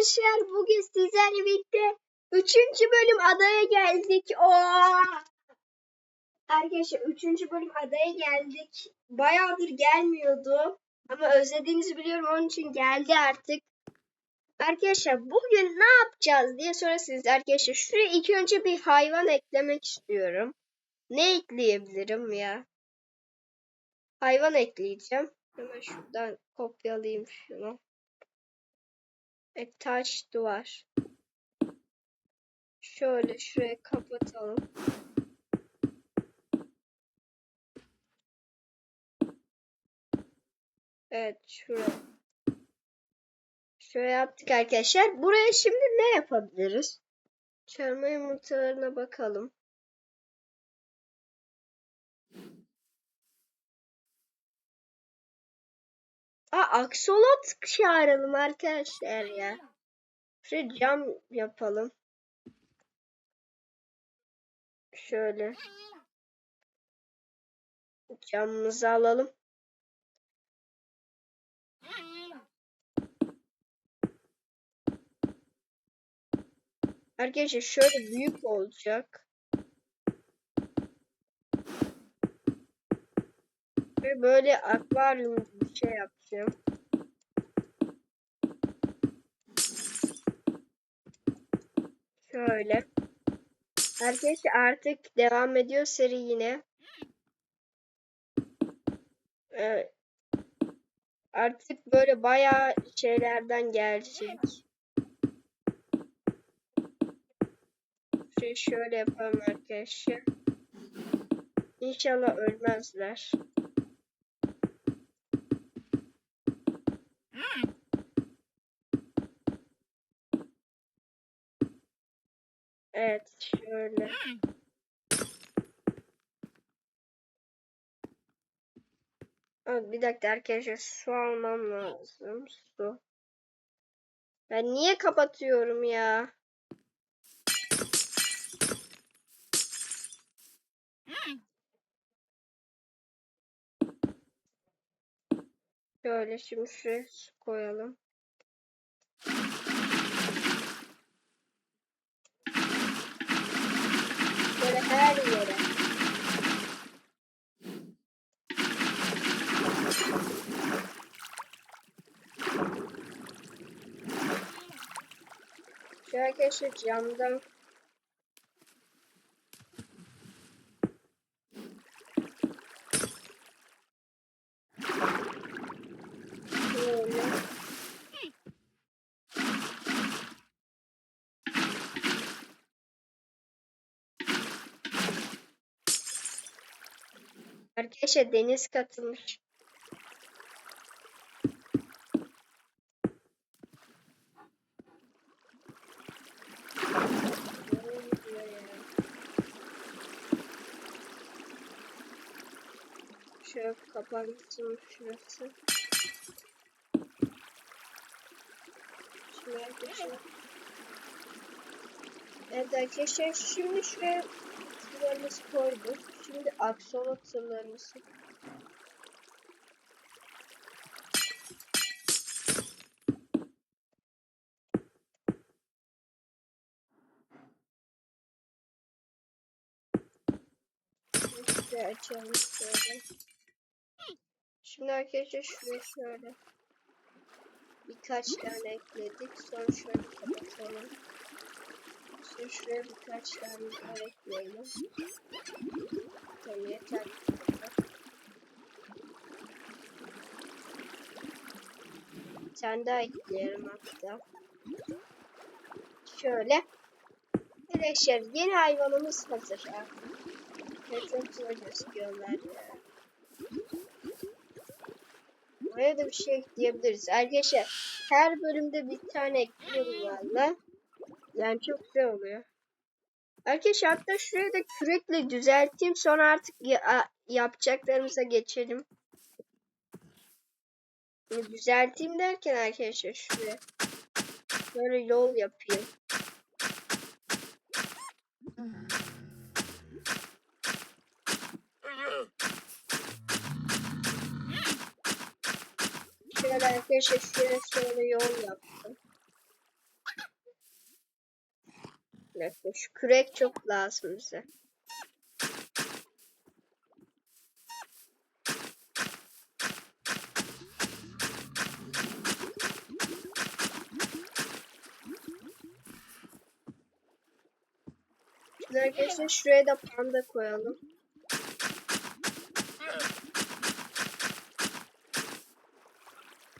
arkadaşlar bugün sizlerle birlikte 3. bölüm adaya geldik. Oo! Arkadaşlar 3. bölüm adaya geldik. Bayağıdır gelmiyordu. Ama özlediğinizi biliyorum onun için geldi artık. Arkadaşlar bugün ne yapacağız diye sorarsanız arkadaşlar şuraya ilk önce bir hayvan eklemek istiyorum. Ne ekleyebilirim ya? Hayvan ekleyeceğim. Hemen şuradan kopyalayayım şunu. E, taş duvar. Şöyle şuraya kapatalım. Evet şuraya. Şöyle yaptık arkadaşlar. Buraya şimdi ne yapabiliriz? Çarmıha yumurtalarına bakalım. Aa aksolot çağıralım arkadaşlar ya. Şöyle cam yapalım. Şöyle. Camımızı alalım. Arkadaşlar şöyle büyük olacak. Ve böyle akvaryum şey yapacağım. Şöyle. Arkadaşlar artık devam ediyor seri yine. Evet. Artık böyle bayağı şeylerden gelecek. Şöyle, şöyle yapalım arkadaşlar. İnşallah ölmezler. Evet şöyle. Abi bir dakika arkadaşlar su almam lazım. Su. Ben niye kapatıyorum ya? Şöyle şimdi şuraya su koyalım. Böyle her yere. Şu arkadaşlar Böyle. Arkadaşlar deniz katılmış. Şöyle kapansın şurası. Şimdi arkadaşlar. Evet arkadaşlar şimdi şuraya sularımızı koyduk. Şimdi aksolot sularımızı Şöyle açalım şöyle. Şimdi arkadaşlar şuraya şöyle birkaç tane ekledik. Sonra şöyle kapatalım. Şimdi şuraya birkaç tane daha ekleyelim. Tamam yeter. Tane daha ekleyelim hatta. Şöyle. Arkadaşlar yeni hayvanımız hazır artık. Ne çok güzel gözüküyorlar ya. Buraya da bir şey ekleyebiliriz. Arkadaşlar her bölümde bir tane ekliyorum valla. Yani çok güzel oluyor. Arkadaşlar hatta şurayı da kürekle düzelteyim. Sonra artık ya yapacaklarımıza geçelim. Düzelteyim derken arkadaşlar şuraya. Böyle yol yapayım. Şöyle arkadaşlar şuraya şöyle yol yaptım. Dakika, Şu kürek çok lazım bize. Arkadaşlar şuraya da panda koyalım.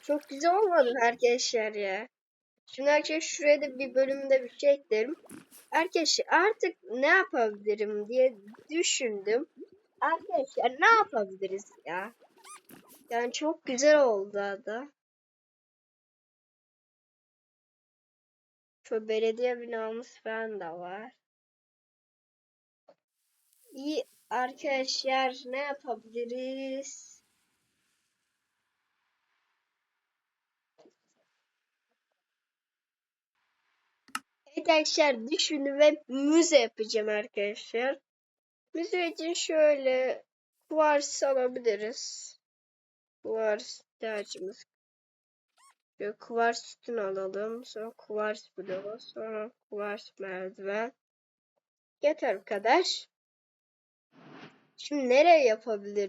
Çok güzel olmadı arkadaşlar ya. Şimdi arkadaşlar şuraya da bir bölümde bir şey eklerim. Arkadaşlar artık ne yapabilirim diye düşündüm. Arkadaşlar ne yapabiliriz ya? Yani çok güzel oldu da. Şu belediye binamız falan da var. İyi arkadaşlar ne yapabiliriz? Arkadaşlar düşündüm ve müze yapacağım arkadaşlar. Müze için şöyle kuvars alabiliriz. Kuvars ihtiyacımız. Şöyle kuvars sütun alalım. Sonra kuvars bloğu. Sonra kuvars merdiven. Yeter bu kadar. Şimdi nereye yapabiliriz?